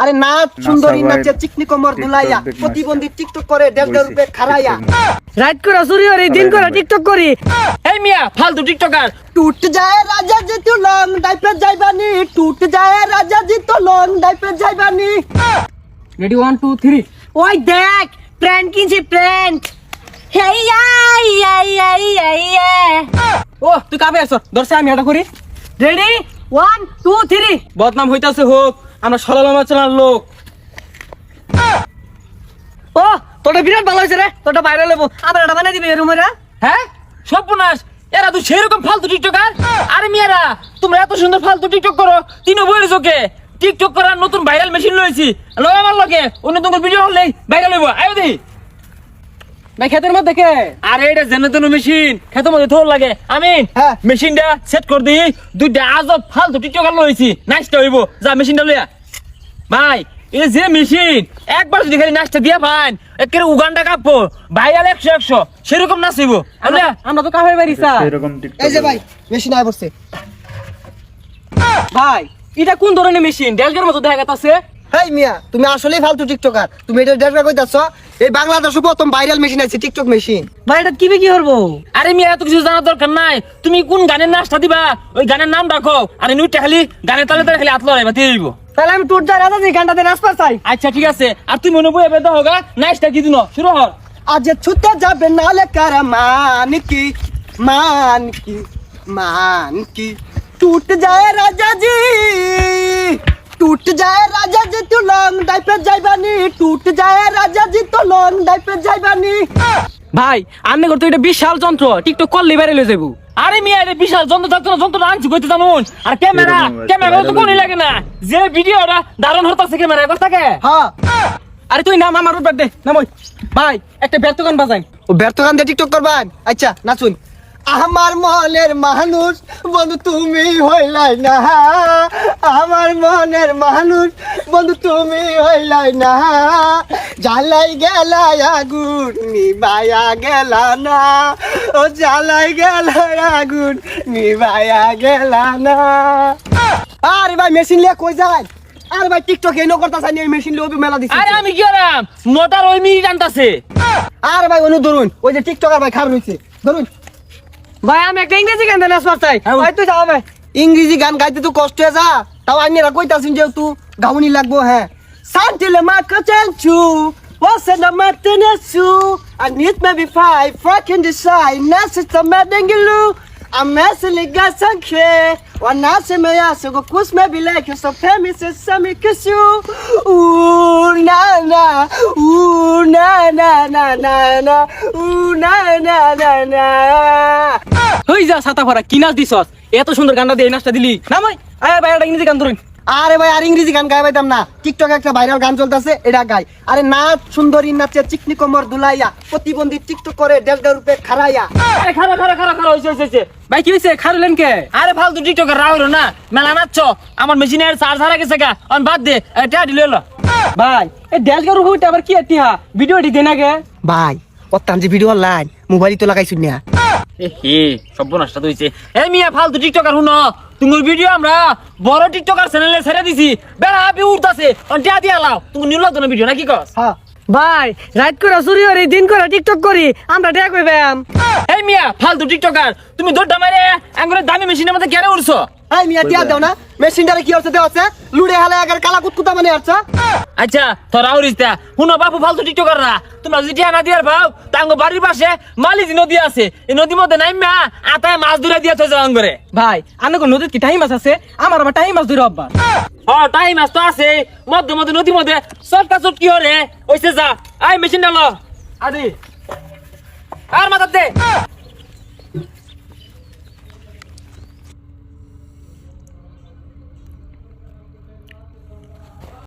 আরে না সুন্দরী নাচে চিকনি কমর দুলাইয়া প্রতিবন্ধী টিকটক করে দেড় দেড় রুপে খারাইয়া রাইট করে চুরি করে দিন করে টিকটক করি। এই মিয়া ফালতু টিকটকার। টুট যায় রাজা জি তো লং ডাইপে যাইবানি টুট যায় রাজা জি তো লং ডাইপে যাইবানি। রেডি 1 2 3 ওই দেখ প্র্যাঙ্ক কিনছি প্র্যাঙ্ক। হেই আই আই আই ও তুই কাবে আছ? দর্শা আমি এটা করি। রেডি 1 2 3 বদনাম হইতাছে হোক। আমরা সলালামা চালার লোক। ও তোটা বিরাট ভালো হয়েছে রে। তোটা বাইরে লেবো আবার এটা বানিয়ে দিবি রুমের হ্যাঁ? সর্বনাশ। এরা তো সেরকম ফালতু টিকটকার। আরে মিয়ারা তোমরা এত সুন্দর ফালতু টিকটক করো তিন বইয়ের চোখে টিকটক করার নতুন ভাইরাল মেশিন লয়েছি লো আমার লগে অন্য তোমার ভিডিও হলে ভাইরাল হইব। আয়ো দি। ভাই ক্ষেতের মধ্যে কে? আরে এটা জেনে তেন মেশিন খেতে মধ্যে থোর লাগে। আমি। মেশিনটা সেট করে দিই। দুইটা আজব ফালতু টিকটকার লয়েছি নাচটা হইব। যা মেশিনটা লইয়া। ভাই এই যে মেশিন একবার যদি খালি নাচটা দিয়া পান একের কাপো কাঁপবো আর একশো একশো সেরকম নাচিব। আমরা আমরা তো কাফের বাড়ি স্যার। এই যে ভাই মেশিন আয় বসছে ভাই এটা কোন ধরনের মেশিন? ডেলগের মতো দেখা যাচ্ছে। হেই মিয়া তুমি আসলেই ফালতু টিকটকার। তুমি এটা দেখবে কইতাছ এই বাংলাদেশে প্রথম ভাইরাল মেশিন আছে টিকটক মেশিন ভাই এটা কিবে কি করব? আরে মিয়া এত কিছু জানার দরকার নাই। তুমি কোন গানের নাচটা দিবা? ওই গানের নাম রাখো। আর নুইটা খালি গানের তালে তালে খালি হাত লড়াইবা দিয়ে দিব। তাহলে আমি তোর দ্বারা দাদা এখানটাতে নাচতে চাই। আচ্ছা ঠিক আছে। আর তুমি মনে বইয়ে বেদা হোগা নাচটা কি দিন? শুরু হর আজ ছুটে যাবে নালে কার মান কি? মান কি? মান কি? টুট যায় রাজা জি। টুট যায় রাজা জি তু লং ডাইপে যাইবানি। টুট যায় রাজা জি তো লং ডাইপে যাইবানি। ভাই আমনে করতে এটা বিশাল যন্ত্র। টিকটক কল লিবারে লই যাব আরে মিয়া এটা বিশাল যন্ত্র থাকতো না যন্ত্র আনছি কইতে জানুন আর ক্যামেরা ক্যামেরা তো কোনই লাগে না। যে ভিডিওটা দারুণ হতাছে ক্যামেরা এবার থাকে হ্যাঁ। আরে তুই নাম আমার উপর দে নাম ভাই একটা ব্যর্থ গান বাজাই। ও ব্যর্থ গান দিয়ে টিকটক করবান? আচ্ছা নাচুন। আমার মনের মানুষ বন্ধু তুমি হইলাই না। আমার মনের মানুষ বন্ধু তুমি হইলাই না। জ্বালাই গেলাই আগুন নিবায়া গেলা না। ও জ্বালাই গেলাই আগুন নিবায়া গেলা না। আরে ভাই মেশিন লিয়ে কই যায়? আরে ভাই টিকটক এনো করতে চাই এই মেশিন লিয়ে মেলা দিছি। আরে আমি কি করাম? মোটার ওই মিনিট আনতাছে। আরে ভাই অনু ধরুন ওই যে টিকটকার ভাই খারাপ হয়েছে ধরুন ভাই আমি একটা ইংরেজি গান দিয়ে নাচবার চাই হ্যাঁ, ভাই তুই যাও ভাই ইংরেজি গান গাইতে তো কষ্ট হয়ে যা তাও আইনেরা কইতাছেন যেহেতু গাউনি লাগবো হ্যাঁ সান্টিলে মা কাচানচু What's in the matinassu? I need maybe five fucking decide. Nasa sa madangulu. I'm messing got some kid. One nasa me aso go kus me be like so pemi se sami kisu. Ooh na na. Ooh na na na na na. Ooh na na na na. হই যা ছাতা ভরা কি নাচ দিছস? এত সুন্দর গানটা দিয়ে এই নাচটা দিলি। না ভাই আরে ভাই একটা ইংরেজি গান ধরুন। আরে ভাই আর ইংরেজি গান গাই পাইতাম না। টিকটকে একটা ভাইরাল গান চলতেছে এটা গাই আরে নাচ সুন্দরী নাচে চিকনি কোমর দুলাইয়া প্রতিবন্ধী টিকটক করে দেড় দেড় রূপে খারাইয়া আরে খারা খারা খারা খারা হইছে হইছে, হইছে। ভাই কি হয়েছে খারলেন কে? আরে ফালতু টিকটকার রাহুল না। মেলা নাচছ। আমার মেশিনের চার্জ হারা গেছে গা। অন বাদ দে। এটা দিলে ভাই এই ড্যাশ গারু হইতে আবার কি আটিহা দেন আগে? ভাই অত্যান যে ভিডিও লাইন মোবাইলই তো লাগাইছুন না। এ হে সর্বনাশটা তো হইছে। এ মিয়া ফালতু টিকটকার হুনো। তোমার ভিডিও আমরা বড় টিকটকার চ্যানেলে ছেড়ে দিছি। বেড়া আপনি উঠতাছে টিয়া দিয়া লাও। তুমি না ভিডিও নাকি কস? হ্যাঁ। ভাই রাইট করে চুরি করি দিন করে টিকটক করি। আমরা এই মিয়া ফালতু টিকটকার তুমি দৌড়টা মারে আঙ্গুরের দামি মেশিনের মধ্যে কেন উঠছো এই মিয়া টিয়া দাও না। মেশিনটারে কি হচ্ছে দেওয়া আছে? লুড়ে হালে আগার কালা কুতকুতা মানে আচ্ছা আচ্ছা তোরা উড়িস্তা হুনো বাপু ফালতু টিকটকাররা। তোমরা যদি না দিয়ার ভাও তাঙ্গ বাড়ির পাশে মালিজি নদী আছে। এই নদীর মধ্যে নাইমা আতায় মাছ ধরে দিয়া তো যাও আঙ্গুরে। ভাই আনে কোন নদীর কি টাইম মাছ আছে? আমার আবার টাইম মাছ ধরে অব্বা। ও টাইম মাছ তো আছে। মধ্যে মধ্যে নদীর মধ্যে চটকা চটকি হরে। ওইসে যা। আই মেশিন ডালো আদি। আর মাথার দে।